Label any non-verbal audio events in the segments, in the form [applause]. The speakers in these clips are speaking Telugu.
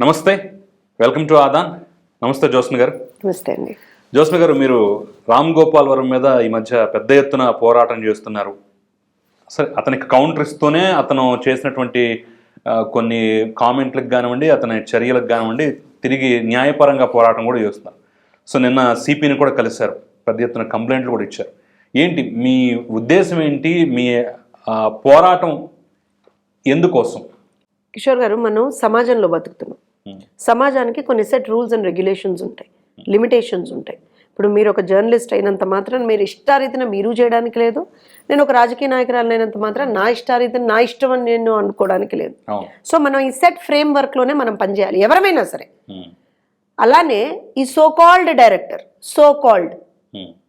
నమస్తే. వెల్కమ్ టు ఆదాన్ నమస్తే జ్యోత్స్న గారు. నమస్తే అండి. జ్యోత్స్న గారు మీరు రామ్ గోపాల్ వరం మీద ఈ మధ్య పెద్ద ఎత్తున పోరాటం చేస్తున్నారు. సరే అతనికి కౌంటర్ ఇస్తూనే అతను చేసినటువంటి కొన్ని కామెంట్లకు కానివ్వండి అతని చర్యలకు కానివ్వండి తిరిగి న్యాయపరంగా పోరాటం కూడా చేస్తున్నారు. సో నిన్న సిపిని కూడా కలిశారు. పెద్ద ఎత్తున కంప్లైంట్లు కూడా ఇచ్చారు. ఏంటి మీ ఉద్దేశం ఏంటి? మీ పోరాటం ఎందుకోసం? కిషోర్ గారు మనం సమాజంలో బతుకుతున్నాం. సమాజానికి కొన్ని సెట్ రూల్స్ అండ్ రెగ్యులేషన్స్ ఉంటాయి. లిమిటేషన్స్ ఉంటాయి. ఇప్పుడు మీరు ఒక జర్నలిస్ట్ అయినంత మాత్రం మీరు ఇష్టారీతిన మీరు చేయడానికి లేదు. నేను ఒక రాజకీయ నాయకురాలు అయినంత మాత్రం నా ఇష్టారీతిన నా ఇష్టం అని నేను అనుకోవడానికి లేదు. సో మనం ఈ సెట్ ఫ్రేమ్ వర్క్లోనే మనం పనిచేయాలి. ఎవరమైనా సరే. ఉమ్, అలానే ఈ so called director so called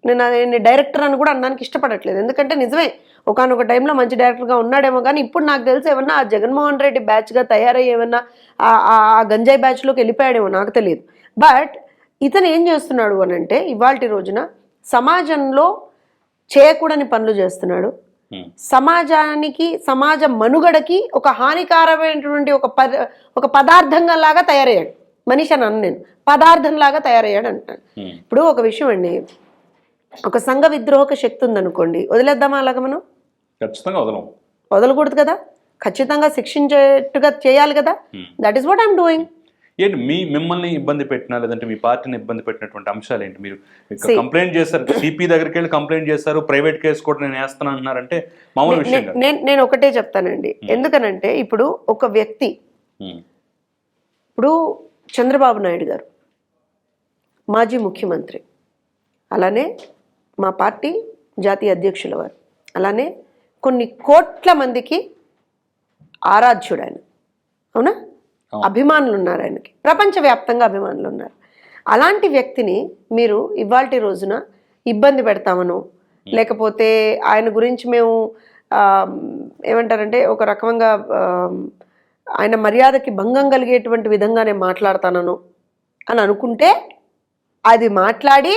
నేను డైరెక్టర్ అని కూడా అనడానికి ఇష్టపడట్లేదు. ఎందుకంటే నిజమే ఒకనొక టైంలో మంచి డైరెక్టర్గా ఉన్నాడేమో కానీ ఇప్పుడు నాకు తెలిసి ఏమన్నా ఆ జగన్మోహన్ రెడ్డి బ్యాచ్గా తయారయ్యి ఏమన్నా ఆ- గంజాయి బ్యాచ్లోకి వెళ్ళిపోయాడేమో నాకు తెలియదు. బట్ ఇతను ఏం చేస్తున్నాడు అని అంటే ఇవాళ రోజున సమాజంలో చేయకూడని పనులు చేస్తున్నాడు. సమాజానికి సమాజ మనుగడకి ఒక హానికారమైనటువంటి ఒక పద ఒక పదార్థంగా లాగా తయారయ్యాడు. మనిషి అని అన్న నేను. పదార్థం లాగా తయారయ్యాడు అంటాను. ఇప్పుడు ఒక విషయం అండి. ఒక సంఘ విద్రోహక శక్తి ఉందనుకోండి. వదిలేద్దామా అలాగ మనం? ఖచ్చితంగా వదలం. వదలకూడదు కదా? ఖచ్చితంగా శిక్షించేట్టుగా చేయాలి కదా? That is what I'm doing ఏంటి మీ మిమ్మల్ని ఇబ్బంది పెట్టినా లేదంటే మీ పార్టీని ఇబ్బంది పెట్టినటువంటి అంశాలు ఏంటి? మీరు. కంప్లైంట్ చేశారు సిపి దగ్గరికి వెళ్ళి కంప్లైంట్ చేశారు ప్రైవేట్ కేసు కూడా నేను వేస్తాను అంటున్నారంటే మామూలు విషయం నేను నేను ఒకటే చెప్తానండి. ఎందుకనంటే ఇప్పుడు ఒక వ్యక్తి ఉమ్, ఇప్పుడు చంద్రబాబు నాయుడు గారు మాజీ ముఖ్యమంత్రి అలానే మా పార్టీ జాతీయ అధ్యక్షుల వారు అలానే కొన్ని కోట్ల మందికి ఆరాధ్యుడు ఆయన అవునా. అభిమానులు ఉన్నారు ఆయనకి. ప్రపంచవ్యాప్తంగా అభిమానులు ఉన్నారు అలాంటి వ్యక్తిని మీరు ఇవాల్టి రోజున ఇబ్బంది పెడతామను లేకపోతే ఆయన గురించి మేము ఏమంటారంటే ఒక రకంగా ఆయన మర్యాదకి భంగం కలిగేటువంటి విధంగా నేను మాట్లాడతానను అని అనుకుంటే అది మాట్లాడి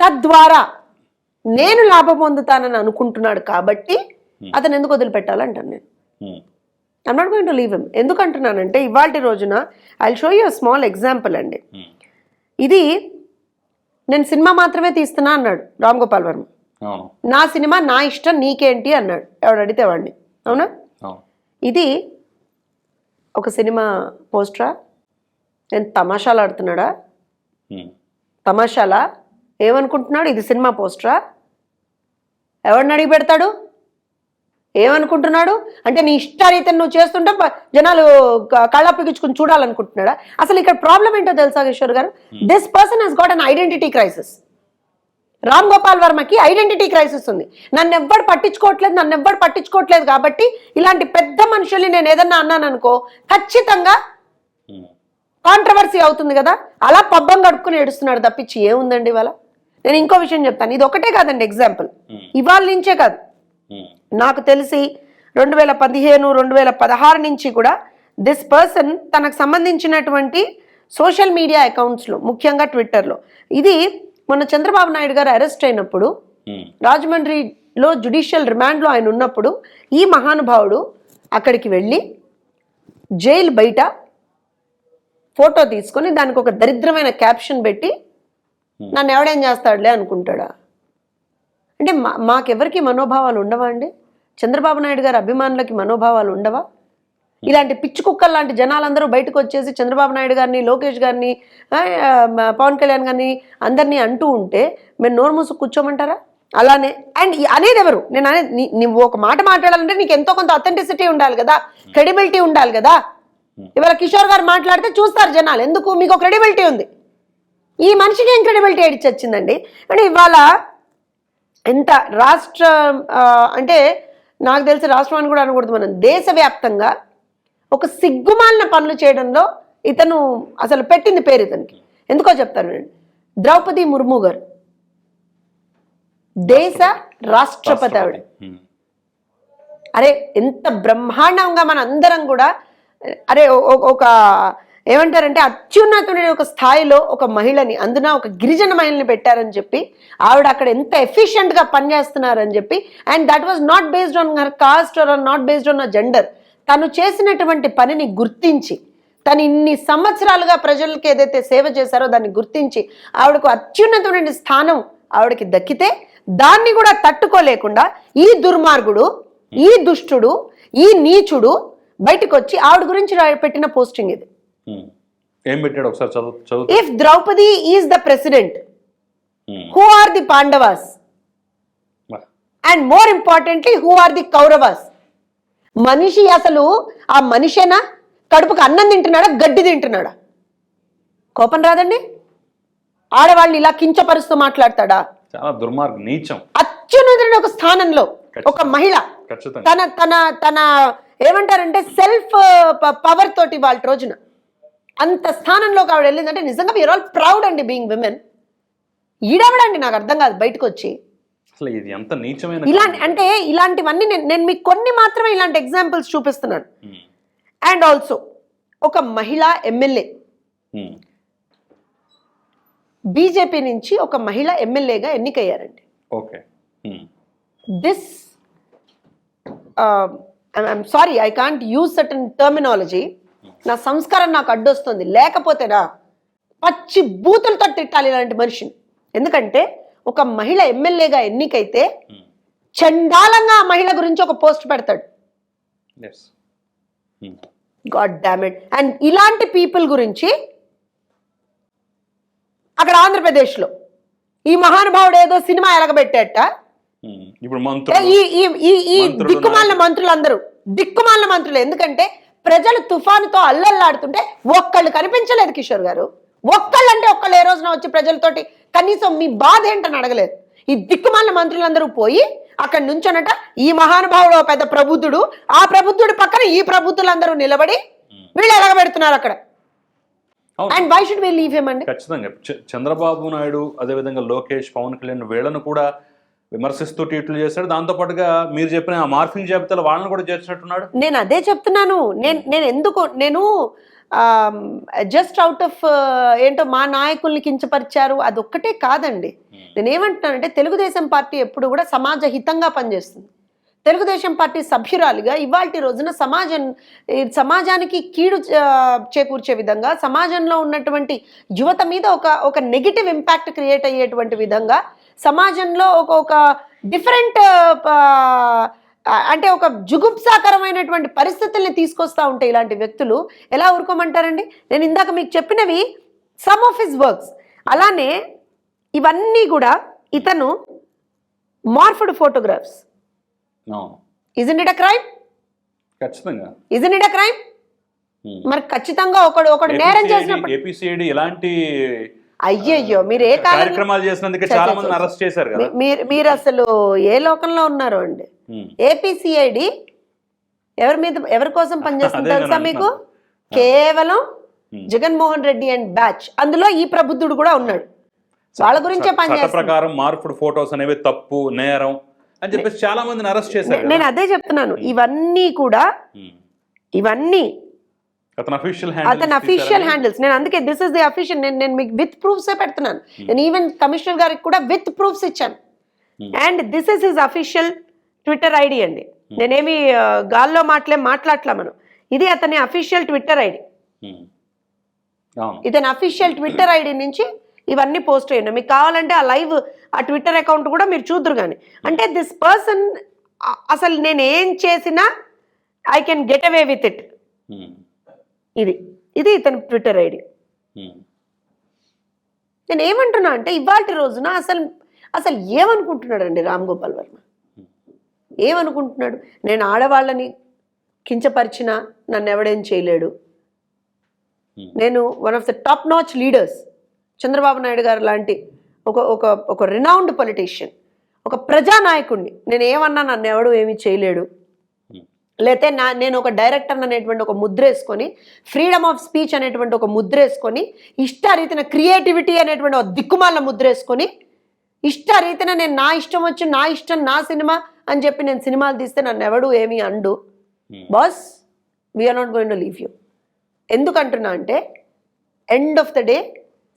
తద్వారా నేను లాభం పొందుతానని అనుకుంటున్నాడు కాబట్టి అతను ఎందుకు వదిలిపెట్టాలంటాను నేను? I'm not going to leave him ఎందుకు అంటున్నానంటే ఇవాళ రోజున I show you small example అండి. ఉమ్, ఇది నేను సినిమా మాత్రమే తీస్తున్నా అన్నాడు రామ్ గోపాల్ వర్మ నా సినిమా నా ఇష్టం నీకేంటి అన్నాడు. ఎవడు అడిగితే వాడిని. అవునా? ఇది ఒక సినిమా పోస్టరా? నేను తమాషాలు ఆడుతున్నాడా? ఉమ్, తమాషాలా? ఏమనుకుంటున్నాడు? ఇది సినిమా పోస్టరా? ఎవరిని అడిగి పెడతాడు? ఏమనుకుంటున్నాడు? అంటే నీ ఇష్టారీతం నువ్వు చేస్తుంటే జనాలు క- కళ్ళ పిగించుకుని చూడాలనుకుంటున్నాడా? అసలు ఇక్కడ ప్రాబ్లం ఏంటో తెలుసా Kishore garu? This person he's got an identity crisis Ram Gopal వర్మకి identity crisis ఉంది. నన్ను ఎవ్వడు పట్టించుకోవట్లేదు నన్ను ఎవ్వడు పట్టించుకోవట్లేదు కాబట్టి ఇలాంటి పెద్ద మనుషుల్ని నేను ఏదన్నా అన్నాను అనుకో ఖచ్చితంగా కాంట్రవర్సీ అవుతుంది కదా? అలా పబ్బం గడుపుకుని ఏడుస్తున్నాడు తప్పించి ఏముందండి ఇవాళ? నేను ఇంకో విషయం చెప్తాను. ఇది ఒకటే కాదండి ఎగ్జాంపుల్ Hmm. ఇవాళ నుంచే కాదు. నాకు తెలిసి రెండు వేల పదిహేను రెండు వేల పదహారు నుంచి కూడా దిస్ పర్సన్ తనకు సంబంధించినటువంటి సోషల్ మీడియా అకౌంట్స్లో ముఖ్యంగా ట్విట్టర్లో ఇది మొన్న చంద్రబాబు నాయుడు గారు అరెస్ట్ అయినప్పుడు ఉమ్, రాజమండ్రిలో జుడిషియల్ రిమాండ్లో ఆయన ఉన్నప్పుడు ఈ మహానుభావుడు అక్కడికి వెళ్ళి జైలు బయట ఫోటో తీసుకొని దానికి ఒక దరిద్రమైన క్యాప్షన్ పెట్టి నన్ను ఎవడేం చేస్తాడులే అనుకుంటాడా? అంటే మా మాకెవరికి మనోభావాలు ఉండవా అండి? చంద్రబాబు నాయుడు గారి అభిమానులకి మనోభావాలు ఉండవా? ఇలాంటి పిచ్చి కుక్కలు లాంటి జనాలందరూ బయటకు వచ్చేసి చంద్రబాబు నాయుడు గారిని లోకేష్ గారిని పవన్ కళ్యాణ్ గారిని అందరినీ అంటూ ఉంటే మేము నోరు మూసు కూర్చోమంటారా? అలానే అండ్ అనేది ఎవరు? నేను అనేది నీ- నువ్వు ఒక మాట మాట్లాడాలంటే నీకు ఎంతో కొంత అథెంటిసిటీ ఉండాలి కదా? క్రెడిబిలిటీ ఉండాలి కదా? ఇవాళ కిషోర్ గారు మాట్లాడితే చూస్తారు జనాలు ఎందుకు? మీకు క్రెడిబిలిటీ ఉంది. ఈ మనిషికి ఏం క్రెడిబిలిటీ ఏడిచి వచ్చిందండి? అంటే ఇవాళ ఎంత రాష్ట్ర అంటే నాకు తెలిసి రాష్ట్రం అని కూడా అనకూడదు మనం దేశవ్యాప్తంగా ఒక సిగ్గుమాలిన పనులు చేయడంలో ఇతను అసలు పెట్టింది పేరు ఇతనికి. ఎందుకో చెప్తాను నేను. ద్రౌపది ముర్ము గారు. దేశ రాష్ట్రపతి ఆవిడ. అరే ఎంత బ్రహ్మాండంగా మన అందరం కూడా అరే ఒక ఏమంటారంటే అత్యున్నతమైన ఒక స్థాయిలో ఒక మహిళని అందున ఒక గిరిజన మహిళని పెట్టారని చెప్పి ఆవిడ అక్కడ ఎంత ఎఫిషియెంట్గా పనిచేస్తున్నారని చెప్పి and that was not based on her caste or not based on gender తను చేసినటువంటి పనిని గుర్తించి తను ఇన్ని సంవత్సరాలుగా ప్రజలకు ఏదైతే సేవ చేశారో దాన్ని గుర్తించి ఆవిడకు అత్యున్నతమైన స్థానం ఆవిడకి దక్కితే దాన్ని కూడా తట్టుకోలేకుండా ఈ దుర్మార్గుడు ఈ దుష్టుడు ఈ నీచుడు బయటకు వచ్చి ఆవిడ గురించి పెట్టిన పోస్టింగ్ ఇది. ఏం పెట్టాడు ఒకసారి చదువు if Draupadi is the president. Who are the Pandavas and more importantly who are the Kauravas మనిషి అసలు ఆ మనిషేనా? కడుపుకు అన్నం తింటున్నాడా? గడ్డి తింటున్నాడా? కోపం రాదండి? ఆడవాళ్ళని ఇలా కించపరుస్తూ మాట్లాడతాడా? చాలా దుర్మార్గం నీచం. అత్యున్నతుడి ఒక స్థానంలో ఒక మహిళ. తన తన తన ఏమంటారంటే సెల్ఫ్ పవర్ తోటి వాళ్ళ రోజున. అంత స్థానంలోకి ఆవిడ వెళ్ళిందంటే నిజంగా వీఆర్ ఆల్ ప్రౌడ్ అండి బీయింగ్ విమెన్ ఈడవడండి? నాకు అర్థం కాదు బయటకు వచ్చి అసలు ఇది ఎంత నీచమైన ఇలాంటి అంటే ఇలాంటివన్నీ నేను నేను మీకు కొన్ని మాత్రమే ఇలాంటి ఎగ్జాంపుల్స్ చూపిస్తున్నాను. అండ్ ఆల్సో ఒక మహిళా ఎమ్మెల్యే. ఉమ్. బీజేపీ నుంచి ఒక మహిళ ఎమ్మెల్యేగా ఎన్నికయ్యారండి. Okay. This I'm sorry I can't use certain terminology నా సంస్కారం నాకు అడ్డొస్తుంది. లేకపోతేనా పచ్చి బూతులతో తిట్టాలి ఇలాంటి మనిషిని. ఎందుకంటే ఒక మహిళ ఎమ్మెల్యేగా ఎన్నికైతే ఉమ్. చండాలంగా ఆ మహిళ గురించి ఒక పోస్ట్ పెడతాడు. గాడ్ డామిట్ అండ్ ఇలాంటి పీపుల్ గురించి అక్కడ ఆంధ్రప్రదేశ్లో ఈ మహానుభావుడు ఏదో సినిమా ఎలగబెట్టేట. ఇప్పుడు మంత్రులు. ఈ ఈ మంత్రులు దిక్కుమాలిన మంత్రులందరూ. దిక్కుమాలిన మంత్రులు. ఎందుకంటే ప్రజలు తుఫానుతో అల్లల్లాడుతుంటే ఒక్కళ్ళు కనిపించలేదు కిషోర్ గారు. ఒక్కళ్ళు అంటే ఒక్కళ్ళు ఏ రోజున వచ్చి ప్రజలతోటి కనీసం మీ బాధ ఏంటని అడగలేదు. ఈ దిక్కుమాలిన మంత్రులందరూ పోయి అక్కడ నుంచొనట ఈ మహానుభావుడు పెద్ద ప్రబుద్ధుడు ఆ ప్రబుద్ధుడి పక్కన ఈ ప్రబుద్ధులందరూ నిలబడి వీళ్ళు ఎలగబెడుతున్నారు అక్కడ. And why should we leave him అండి? ఖచ్చితంగా. చంద్రబాబు నాయుడు అదేవిధంగా లోకేష్ పవన్ కళ్యాణ్ వీళ్ళను కూడా విమర్శిస్తూ ట్వీట్లు చేశాడు. దాంతో పాటుగా మీరు చెప్పిన ఆ మార్ఫింగ్ జాబితాలో వాళ్ళని కూడా చేర్చినట్టున్నాడు? నేను అదే చెప్తున్నాను. నేను నేను ఎందుకు నేను జస్ట్ అవుట్ ఆఫ్ ఏంటో మా నాయకుల్ని కించపరిచారు. అదొక్కటే కాదండి. నేను ఏమంటున్నానంటే తెలుగుదేశం పార్టీ ఎప్పుడు కూడా సమాజ హితంగా పనిచేస్తుంది. తెలుగుదేశం పార్టీ సభ్యురాలిగా ఇవాల్టి రోజున సమాజం సమాజానికి కీడు చేకూర్చే విధంగా సమాజంలో ఉన్నటువంటి యువత మీద ఒక ఒక నెగిటివ్ ఇంపాక్ట్ క్రియేట్ అయ్యేటువంటి విధంగా సమాజంలో ఒక ఒక డిఫరెంట్ అంటే ఒక జుగుప్సాకరమైనటువంటి పరిస్థితుల్ని తీసుకొస్తా ఉంటే ఇలాంటి వ్యక్తులు ఎలా ఊరుకోమంటారండి? నేను ఇందాక మీకు చెప్పినవి సమ్ ఆఫ్ హిస్ వర్క్స్ అలానే ఇవన్నీ కూడా ఇతను morphed photographs isn't it a crime ఖచ్చితంగా. ఇజన్ ఇట్ అ క్రైమ్ మరి ఖచ్చితంగా ఒకడు ఒకడు నేరం చేసినప్పుడు ఏపీసీఐడి ఎలాంటి అయ్యయ్యో మీరు ఏ కార్యక్రమాలు చేసినందుకే చాలా మందిని చ- అరెస్ట్ చేశారు కదా? మీరు మీరు అసలు ఏ లోకంలో ఉన్నారు అండి. ఏపీసీఐడి ఎవరి మీద ఎవరి కోసం [laughs] పనిచేస్తుంది తెలుసా మీకు. కేవలం. Jaganmohan Reddy and batch. అందులో ఈ ప్రబుద్ధుడు కూడా ఉన్నాడు. వాళ్ళ గురించే ప్రకారం మార్పుడు ఫోటోస్ అనేవి తప్పు నేరం అని చెప్పేసి చాలా మందిని అరెస్ట్ చేశారు నేను అదే చెప్తున్నాను. ఇవన్నీ కూడా. ఇవన్నీ అతను అఫీషియల్ హ్యాండిల్స్ నేను అందుకే దిస్ ఇస్ ది అఫీషియల్ నేను నేను మీకు విత్ ప్రూఫ్స్ పెడుతున్నాను. నేను ఈవెన్ కమిషనర్ గారికి కూడా విత్ ప్రూఫ్స్ ఇచ్చాను. And this is his official Twitter ID అండి. నేనేమి ఆ, గాల్లో మాటలే మాట్లాడలే మనం. ఇది అతని అఫీషియల్ ట్విట్టర్ ఐడి ఇతని అఫీషియల్ ట్విట్టర్ ఐడి నుంచి ఇవన్నీ పోస్ట్ అయ్యాయి. మీకు కావాలంటే ఆ లైవ్ ఆ ట్విట్టర్ అకౌంట్ కూడా మీరు చూద్దరు కానీ అంటే దిస్ పర్సన్ అసలు నేను ఏం చేసినా I can get away with it. ఇది. ఇది ఇతని ట్విట్టర్ ఐడి. ఉమ్. నేను ఏమంటున్నా అంటే ఇవాళ రోజున అసలు అసలు ఏమనుకుంటున్నాడండి రామ్ గోపాల్ వర్మ? ఏమనుకుంటున్నాడు? నేను ఆడవాళ్ళని కించపరిచినా నన్ను ఎవడేం చేయలేడు. నేను one of the top notch leaders Chandrababu Naidu గారు లాంటి ఒక ఒక ఒక రినౌండ్ పొలిటీషియన్ ఒక ప్రజానాయకుడిని నేను ఏమన్నా నన్ను ఎవడు ఏమీ చేయలేడు. లేతే నా నేను ఒక డైరెక్టర్ అనేటువంటి ఒక ముద్ర వేసుకొని ఫ్రీడమ్ ఆఫ్ స్పీచ్ అనేటువంటి ఒక ముద్ర వేసుకొని ఇష్టారీతిన క్రియేటివిటీ అనేటువంటి ఒక దిక్కుమాల ముద్ర వేసుకొని ఇష్టారీతిన నేను నా ఇష్టం వచ్చి నా ఇష్టం నా సినిమా అని చెప్పి నేను సినిమాలు తీస్తే నన్ను ఎవడు ఏమీ and. Boss we are not going to leave you ఎందుకంటున్నా అంటే ఎండ్ ఆఫ్ ద డే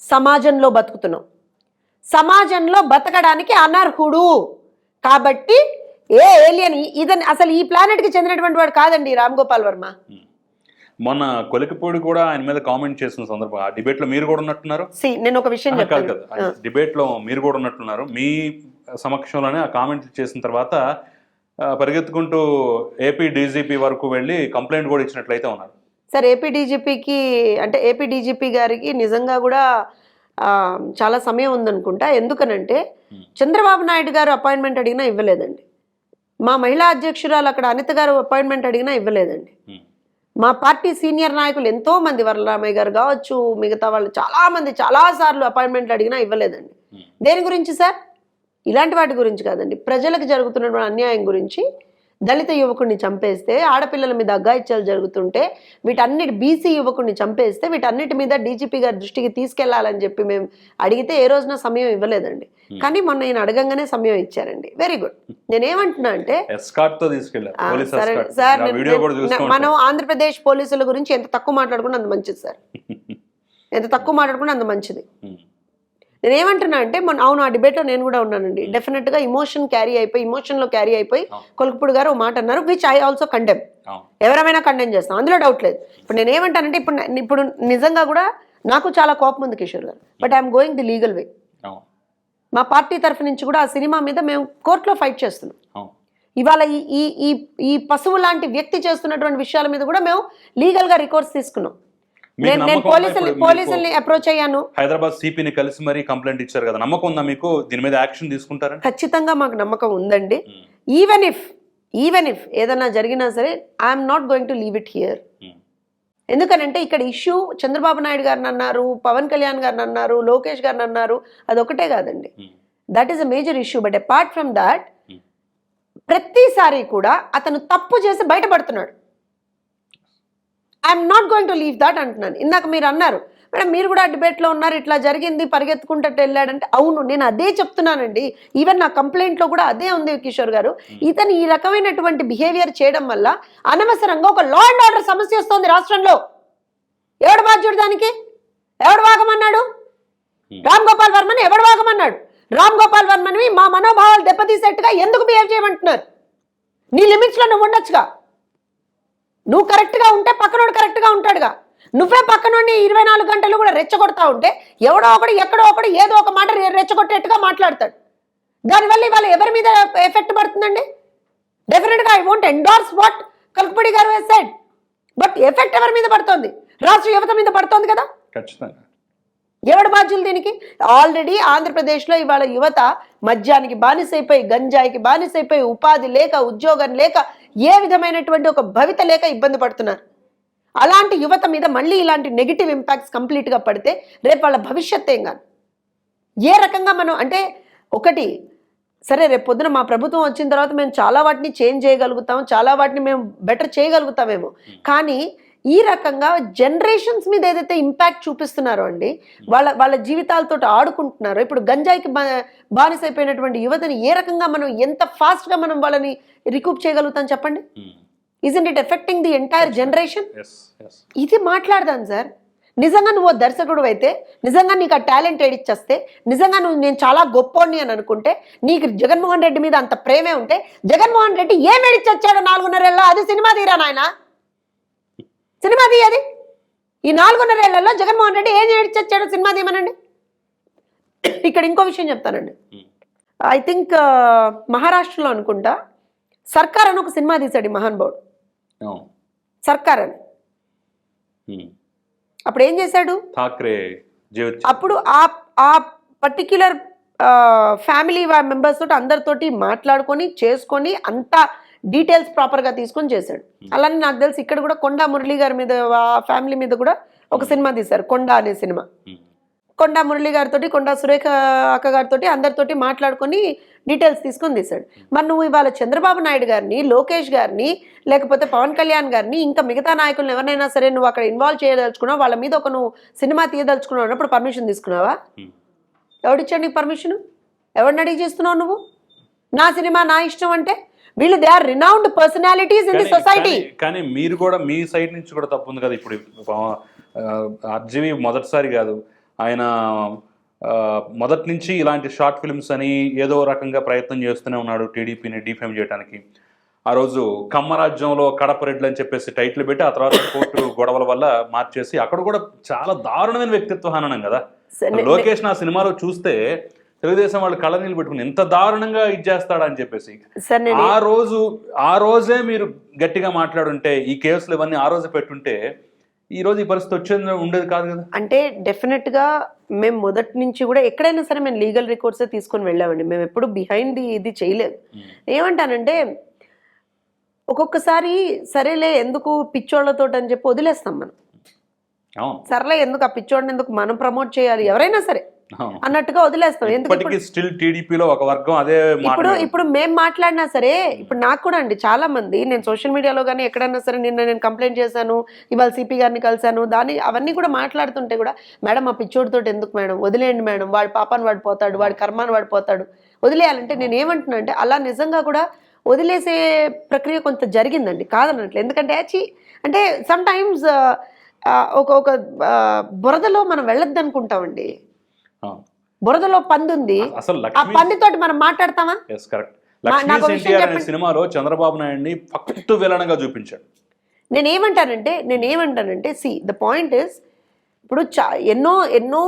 సమాజంలో బతుకుతున్నాం. సమాజంలో బతకడానికి అనర్హుడు. కాబట్టి ఏ ఏలియన్ ఇదని అసలు ఈ ప్లానెట్కి చెందినటువంటి వాడు కాదండి రామ్ గోపాల్ వర్మ. మొన్న కొలికపూడి కూడా ఆయన మీద కామెంట్ చేసిన సందర్భం. ఆ డిబేట్లో మీరు కూడా ఉన్నట్టున్నారు? సి నేను ఒక విషయం కాదు కాదు. డిబేట్లో మీరు కూడా ఉన్నట్టున్నారు. మీ సమక్షంలోనే ఆ కామెంట్ చేసిన తర్వాత పరిగెత్తుకుంటూ ఏపీ డీజీపీ వరకు వెళ్ళి కంప్లైంట్ కూడా ఇచ్చినట్లయితే ఉన్నారు. సార్ ఏపీ డీజీపీకి అంటే ఏపీ డీజీపీ గారికి నిజంగా కూడా చాలా సమయం ఉందనుకుంటా. ఎందుకనంటే Hmm. చంద్రబాబు నాయుడు గారు అపాయింట్మెంట్ అడిగినా ఇవ్వలేదండి. మా మహిళా అధ్యక్షురాలు అక్కడ అనిత గారు అపాయింట్మెంట్ అడిగినా ఇవ్వలేదండి. మా పార్టీ సీనియర్ నాయకులు ఎంతో మంది వరలరామయ్య గారు కావచ్చు మిగతా వాళ్ళు చాలా మంది చాలా సార్లు అపాయింట్మెంట్ అడిగినా ఇవ్వలేదండి. దేని గురించి సార్? ఇలాంటి వాటి గురించి కాదండి. ప్రజలకు జరుగుతున్నటువంటి అన్యాయం గురించి దళిత యువకుడిని చంపేస్తే ఆడపిల్లల మీద అఘాయిత్యాలు జరుగుతుంటే వీటన్నిటి బీసీ యువకుడిని చంపేస్తే వీటన్నిటి మీద డీజీపీ గారి దృష్టికి తీసుకెళ్ళాలని చెప్పి మేము అడిగితే ఏ రోజున సమయం ఇవ్వలేదండి. కానీ మొన్న ఈయన అడగంగానే సమయం ఇచ్చారండి. వెరీ గుడ్ నేనేమంటున్నా అంటే సరే మనం ఆంధ్రప్రదేశ్ పోలీసుల గురించి ఎంత తక్కువ మాట్లాడుకున్నా అంత మంచిది సార్. [laughs] ఎంత తక్కువ మాట్లాడుకున్నా అంత మంచిది. నేను ఏమంటున్నా అంటే మొన్న అవును ఆ డిబేట్లో నేను కూడా ఉన్నానండి. డెఫినెట్గా ఇమోషన్ క్యారీ అయిపోయి ఇమోషన్లో క్యారీ అయిపోయి అవును. కొలుకుపుడు గారు ఒక మాట అన్నారు విచ్ ఐ ఆల్సో కండెమ్ ఎవరైనా కండెమ్ చేస్తాం. అందులో డౌట్ లేదు. ఇప్పుడు నేను ఏమంటానంటే ఇప్పుడు ఇప్పుడు నిజంగా కూడా నాకు చాలా కోపం ఉంది కిషోర్ గారు. But I'm going the legal way మా పార్టీ తరఫు నుంచి కూడా ఆ సినిమా మీద మేము కోర్టులో ఫైట్ చేస్తున్నాం. ఇవాళ ఈ ఈ ఈ పశువు లాంటి వ్యక్తి చేస్తున్నటువంటి విషయాల మీద కూడా మేము లీగల్గా రికార్డ్స్ తీసుకున్నాం. నేను పోలీసుల్ని పోలీసుల్ని అప్రోచ్ అయ్యాను. హైదరాబాద్ సిపిని కలిసి మరీ కంప్లైంట్ ఇచ్చారు కదా నమ్మకం ఉందా మీకు? దీని మీద యాక్షన్ తీసుకుంటారని? ఖచ్చితంగా మాకు నమ్మకం ఉందండి. ఈవెన్ ఇఫ్ ఈవెన్ ఇఫ్ ఏదైనా జరిగినా సరే I'm not going to leave it here ఎందుకనంటే ఇక్కడ ఇష్యూ చంద్రబాబు నాయుడు గారిని అన్నారు పవన్ కళ్యాణ్ గారిని అన్నారు లోకేష్ గారిని అన్నారు అదొకటే కాదండి. ఉమ్, that is a major issue but apart from that. ప్రతిసారి కూడా అతను తప్పు చేసి బయటపడుతున్నాడు. I'm not going to leave that అంటున్నాను. ఇందాక మీరు అన్నారు మేడం మీరు కూడా డిబేట్లో ఉన్నారు ఇట్లా జరిగింది పరిగెత్తుకుంటూ వెళ్ళాడంటే అవును నేను అదే చెప్తున్నానండి. ఈవెన్ నా కంప్లైంట్లో కూడా అదే ఉంది కిషోర్ గారు. ఇతను ఈ రకమైనటువంటి బిహేవియర్ చేయడం వల్ల అనవసరంగా ఒక లా అండ్ ఆర్డర్ సమస్య వస్తుంది రాష్ట్రంలో. ఎవడు బాధ్యుడు దానికి? ఎవడు వాగమన్నాడు? రామ్ గోపాల్ వర్మని ఎవడు వాగమన్నాడు? రామ్ గోపాల్ వర్మని మా మనోభావాలు దెబ్బతీసేట్టుగా ఎందుకు బిహేవ్ చేయమంటున్నారు? నీ లిమిట్స్లో నువ్వు ఉండొచ్చుగా. నువ్వు కరెక్ట్గా ఉంటే పక్కనోడు కరెక్ట్గా ఉంటాడుగా. నువ్వే పక్కనోడిని ఇరవై నాలుగు గంటలు కూడా రెచ్చగొడతా ఉంటే ఎవడో ఒకడు ఎక్కడో ఒకడు ఏదో ఒక మాట రెచ్చగొట్టేట్టుగా మాట్లాడతాడు. దానివల్ల ఇవాళ ఎవరి మీద ఎఫెక్ట్ పడుతుందండి? డెఫినెట్గా ఐ వోంట్ ఎండార్స్ వాట్ కల్పడి గారు సైడ్ బట్ ఎఫెక్ట్ ఎవరి మీద పడుతుంది? రాష్ట్ర యువత మీద పడుతోంది కదా? ఖచ్చితంగా. ఎవడు బాధ్యులు దీనికి? ఆల్రెడీ ఆంధ్రప్రదేశ్లో ఇవాళ యువత మద్యానికి బానిసైపోయి గంజాయికి బానిసైపోయి ఉపాధి లేక ఉద్యోగం లేక ఏ విధమైనటువంటి ఒక భవిత లేక ఇబ్బంది పడుతున్నారు? అలాంటి యువత మీద మళ్ళీ ఇలాంటి నెగిటివ్ ఇంపాక్ట్స్ కంప్లీట్గా పడితే రేపు వాళ్ళ భవిష్యత్ ఏం కాదు. ఏ రకంగా మనం అంటే ఒకటి సరే రేపు పొద్దున మా ప్రభుత్వం వచ్చిన తర్వాత మేము చాలా వాటిని చేంజ్ చేయగలుగుతాం చాలా వాటిని మేము బెటర్ చేయగలుగుతామేమో. కానీ ఈ రకంగా జనరేషన్స్ మీద ఏదైతే ఇంపాక్ట్ చూపిస్తున్నారో అండి వాళ్ళ వాళ్ళ జీవితాలతో ఆడుకుంటున్నారో ఇప్పుడు గంజాయికి బా- బానిసైపోయినటువంటి యువతని ఏ రకంగా మనం ఎంత ఫాస్ట్గా మనం వాళ్ళని రికూప్ చేయగలుగుతాం చెప్పండి? Isn't it effecting the entire generation ఇది మాట్లాడదాం సార్ నిజంగా నువ్వు దర్శకుడు అయితే నిజంగా నీకు ఆ టాలెంట్ ఏడిచ్చేస్తే నిజంగా నువ్వు నేను చాలా గొప్పోడిని అని అనుకుంటే నీకు జగన్మోహన్ రెడ్డి మీద అంత ప్రేమే ఉంటే జగన్మోహన్ రెడ్డి ఏం ఏడిచ్చొచ్చాడు నాలుగున్నరేళ్ళలో? అది సినిమా తీరా నాయన? సినిమా తీయది ఈ నాలుగున్నరేళ్ళలో జగన్మోహన్ రెడ్డి ఏం ఏడిచ్చొచ్చాడు సినిమా తీయమనండి? ఇక్కడ ఇంకో విషయం చెప్తానండి. ఐ థింక్ మహారాష్ట్రలో అనుకుంటా సర్కార్ అని ఒక సినిమా తీశాడు ఈ మహానుభావుడు అవును సర్కార్ అని. అప్పుడు ఏం చేశాడు? ఠాక్రే అప్పుడు ఆ ఆ పర్టిక్యులర్ ఫ్యామిలీ మెంబర్స్ తోటి అందరితోటి మాట్లాడుకొని చేసుకొని అంతా డీటెయిల్స్ ప్రాపర్గా తీసుకొని చేశాడు. అలానే నాకు తెలిసి ఇక్కడ కూడా కొండా మురళి గారి మీద ఫ్యామిలీ మీద కూడా ఒక సినిమా తీశారు కొండ అనే సినిమా. ఉమ్. కొండా మురళి గారితో కొండా సురేఖ అక్క గారితో అందరితోటి మాట్లాడుకొని డీటెయిల్స్ తీసుకొని తీశాడు. మరి నువ్వు ఇవాళ చంద్రబాబు నాయుడు గారిని లోకేష్ గారిని లేకపోతే పవన్ కళ్యాణ్ గారిని ఇంకా మిగతా నాయకులను ఎవరినైనా సరే నువ్వు అక్కడ ఇన్వాల్వ్ చేయదలుచుకున్నావు? వాళ్ళ మీద ఒక నువ్వు సినిమా తీయదలుచుకున్నావు అన్నప్పుడు పర్మిషన్ తీసుకున్నావా. ఎవడిచ్చాడు నీకు పర్మిషన్ ఎవరిని అడిగి చేస్తున్నావు నువ్వు? నా సినిమా నా ఇష్టం అంటే? వీళ్ళు they are renowned personalities in the society కానీ- మీరు కూడా మీ సైడ్ నుంచి కూడా తప్పు ఉంది కదా ఇప్పుడు. ఆర్జీవి మొదటిసారి కాదు. ఆయన మొదటి నుంచి ఇలాంటి షార్ట్ ఫిల్మ్స్ అని ఏదో రకంగా ప్రయత్నం చేస్తూనే ఉన్నాడు టీడీపీని డిఫేమ్ చేయడానికి ఆ రోజు కమ్మరాజ్యంలో కడప రెడ్లు అని చెప్పేసి టైటిల్ పెట్టి ఆ తర్వాత కోర్టు గొడవల వల్ల మార్చేసి అక్కడ కూడా చాలా దారుణమైన వ్యక్తిత్వ హననం కదా. లోకేష్ నా సినిమాలో చూస్తే తెలుగుదేశం వాళ్ళు కళ్ళ నీళ్ళు పెట్టుకుని ఎంత దారుణంగా ఇచ్చేస్తాడా అని చెప్పేసి. సార్ నేను ఆ రోజు ఆ రోజే మీరు గట్టిగా మాట్లాడుంటే ఈ కేసులు ఇవన్నీ ఆ రోజే పెట్టుంటే ఈ రోజు ఈ పరిస్థితి వచ్చేది ఉండేది కాదు కదా. అంటే డెఫినెట్గా మేము మొదటి నుంచి కూడా ఎక్కడైనా సరే మేము లీగల్ రికార్డ్స్ తీసుకొని వెళ్ళామండి. మేము ఎప్పుడు బిహైండ్ ఇది చేయలేదు. ఏమంటానంటే ఒక్కొక్కసారి సరేలే ఎందుకు పిచ్చోళ్ళతో అని చెప్పి వదిలేస్తాం మనం. సర్లే ఎందుకు ఆ పిచ్చోడిని ఎందుకు మనం ప్రమోట్ చేయాలి? ఎవరైనా సరే. అన్నట్టుగా వదిలేస్తాం ఎందుకు ఇప్పుడు- ఇప్పటికీ స్టిల్ టీడీపీలో ఒక వర్గం అదే ఇప్పుడు మాట ఇప్పుడు మేం మాట్లాడినా సరే ఇప్పుడు నాకు కూడా అండి చాలా మంది నేను సోషల్ మీడియాలో కానీ ఎక్కడైనా సరే నిన్న నేను కంప్లైంట్ చేశాను ఇవాళ సిపి గారిని కలిశాను దాన్ని అవన్నీ కూడా మాట్లాడుతుంటే కూడా మేడం ఆ పిచ్చోడితో ఎందుకు మేడం? వదిలేయండి మేడం. వాడి పాపాన్ని వాడు పోతాడు వాడి కర్మాన్ని వాడు పోతాడు. వదిలేయాలంటే నేను ఏమంటున్నా అంటే అలా నిజంగా కూడా వదిలేసే ప్రక్రియ కొంత జరిగిందండి. కాదన్నట్లు ఎందుకంటే చి అంటే సమ్ టైమ్స్ ఒక ఒక బురదలో మనం వెళ్ళొద్దు అనుకుంటామండి. బురదలో పంది ఉంది అసలు ఆ పందితోటి మనం మాట్లాడతామా? కరెక్ట్. సినిమాలో చంద్రబాబు నాయుడిని ఫస్ట్ విలన్గా చూపించాడు. నేను ఏమంటానంటే నేను ఏమంటానంటే సి ద పాయింట్ ఇస్ ఇప్పుడు చా ఎన్నో ఎన్నో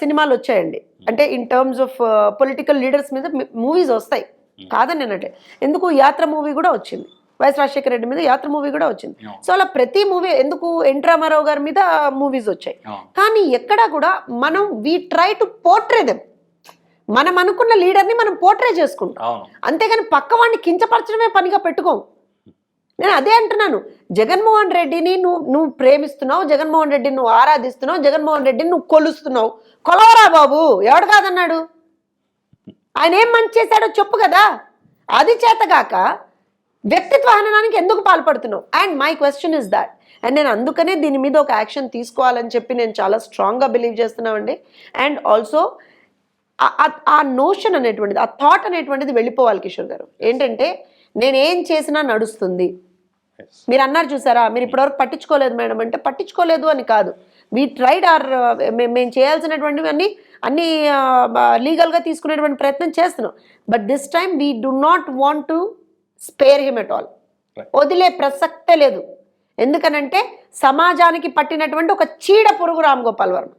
సినిమాలు వచ్చాయండి. అంటే in terms of political leaders మీద మూవీస్ వస్తాయి. కాదని నేనంటే ఎందుకు? యాత్ర మూవీ కూడా వచ్చింది. వైఎస్ రాజశేఖర రెడ్డి మీద యాత్ర మూవీ కూడా వచ్చింది. సో అలా ప్రతి మూవీ ఎందుకు ఎన్ రామారావు గారి మీద మూవీస్ వచ్చాయి. కానీ ఎక్కడా కూడా మనం we try to portray them మనం అనుకున్న లీడర్ని మనం పోర్ట్రే చేసుకుంటాం. అంతేగాని పక్క వాడిని కించపరచడమే పనిగా పెట్టుకోం. నేను అదే అంటున్నాను. జగన్మోహన్ రెడ్డిని నువ్వు నువ్వు ప్రేమిస్తున్నావు జగన్మోహన్ రెడ్డిని నువ్వు ఆరాధిస్తున్నావు జగన్మోహన్ రెడ్డిని నువ్వు కొలుస్తున్నావు. కొలవరా బాబు? ఎవడు కాదన్నాడు? ఆయన ఏం మంచి చేశాడో చెప్పు కదా. అది చేతగాక వ్యక్తిత్వ హననానికి ఎందుకు పాల్పడుతున్నావు? And my question is that and నేను అందుకనే దీని మీద ఒక యాక్షన్ తీసుకోవాలని చెప్పి నేను చాలా స్ట్రాంగ్గా బిలీవ్ చేస్తున్నామండి అండ్ ఆల్సో ఆ నోషన్ అనేటువంటిది ఆ థాట్ అనేటువంటిది వెళ్ళిపోవాలి కిషోర్ గారు. ఏంటంటే నేనేం చేసినా నడుస్తుంది. మీరు అన్నారు చూసారా మీరు ఇప్పటివరకు పట్టించుకోలేదు మేడం అంటే పట్టించుకోలేదు అని కాదు. వీ ట్రైడ్ ఆర్ మేము చేయాల్సినటువంటివి అన్ని అన్ని లీగల్గా తీసుకునేటువంటి ప్రయత్నం చేస్తున్నాం. But this time we do not want to spare him at all Right. వదిలే ప్రసక్తే లేదు. ఎందుకనంటే సమాజానికి పట్టినటువంటి ఒక చీడ పురుగు రామ్ గోపాల్ వర్మ.